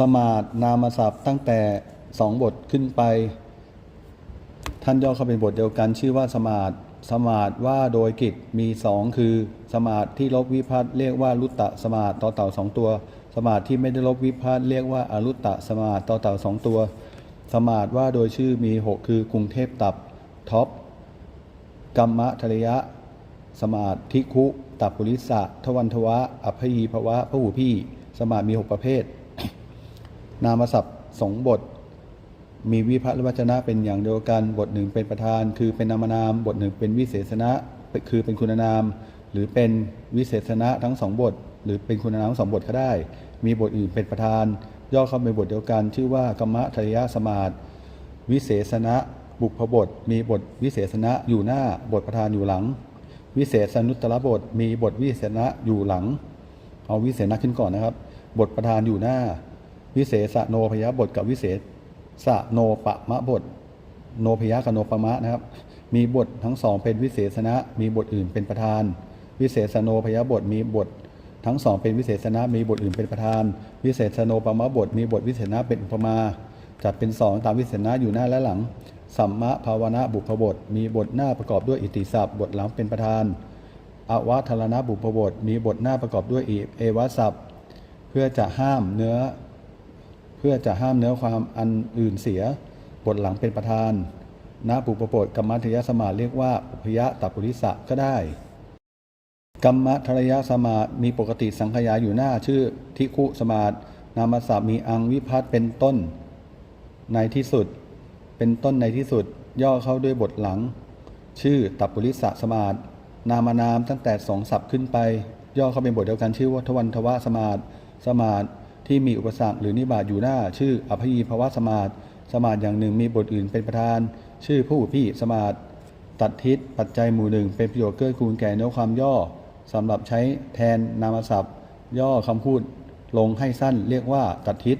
สมาดนามศัพท์ตั้งแต่สองบทขึ้นไป ท่านย่อเข้าเป็นบทเดียวกัน ชื่อว่าสมาดสมาดว่าโดยกิจมีสองคือสมาดที่ลบวิพัตน์เรียกว่ารุตตะสมาดต่อเต่าสองตัว สมาดที่ไม่ได้ลบวิพัตน์เรียกว่าอรุตตะสมาดต่อเต่าสองตัว สมาดว่าโดยชื่อมีหกคือกรุงเทพตับท็อปกัมมะทะเลยะ สมาธิคุตับปุริสะทวันทวะ อัพยีภวะพหูพี่ สมาธมีหกประเภท นามศัพท์สองบท มีวิพัฒน์และวจนะเป็นอย่างเดียวกัน บทหนึ่งเป็นประธาน คือเป็นนามนาม บทหนึ่งเป็นวิเศษณะคือเป็นคุณนาม หรือเป็นวิเศษณะทั้งสองบท หรือเป็นคุณนามทั้งสองบทก็ได้ มีบทอื่นเป็นประธาน ย่อเข้าเป็นบทเดียวกัน ชื่อว่ากรรมะทริยสมาธิวิเศษณะบุพบท มีบทวิเศษณะอยู่หน้า บทประธานอยู่หลัง วิเศษนุตตรบท มีบทวิเศษณะอยู่หลัง เอาวิเศษณะขึ้นก่อนนะครับ บทประธานอยู่หน้า วิเศษโนพยาบทกับวิเศษสโนปะมะบท โนพยากับโนปะมะนะครับ มีบททั้งสองเป็นวิเศษณะมีบทอื่นเป็นประธาน วิเศษโนพยาบทมีบททั้งสองเป็นวิเศษณะมีบทอื่นเป็นประธาน วิเศษโนปะมะบท มีบทวิเศษณะเป็นอุปมาจัดเป็นสองตามวิเศษณะอยู่หน้าและหลัง สัมมะภาวนะบุพบท มีบทหน้าประกอบด้วยอิติศัพท์บทหลังเป็นประธานอวัทรณบุพบท มีบทหน้าประกอบด้วยเอวศัพท์ เพื่อจะห้ามเนื้อ เพื่อจะห้ามเนื้อความอันอื่นเสีย บทหลังเป็นประธานนาปุปโปดกรรมทยสมาเรียกว่าอุพยะตัปุริสะก็ได้ กรรมทรยสมามีปกติสังขยาอยู่หน้าชื่อทิคุสมาตนามศัพท์มีอังวิพัตเป็นต้น ในที่สุด เป็นต้นในที่สุด ย่อเข้าด้วยบทหลัง ชื่อตัปปุริสะสมาตนามนามตั้งแต่สองศัพท์ขึ้นไป ย่อเข้าเป็นบทเดียวกันชื่อว่าทวันทวะสมาตสมาต ที่มีอุปสรรคหรือนิบาตอยู่หน้า ชื่ออภยีภวะสมาตสมาตอย่างหนึ่งมีบทอื่นเป็นประธาน ชื่อผู้พี่สมาตตัดทิศปัจจัยหมู่หนึ่งเป็นประโยชน์เกื้อกูลแก่เนื้อความย่อสำหรับใช้แทนนามศัพท์ ย่อคำพูดลงให้สั้นเรียกว่าตัดทิศ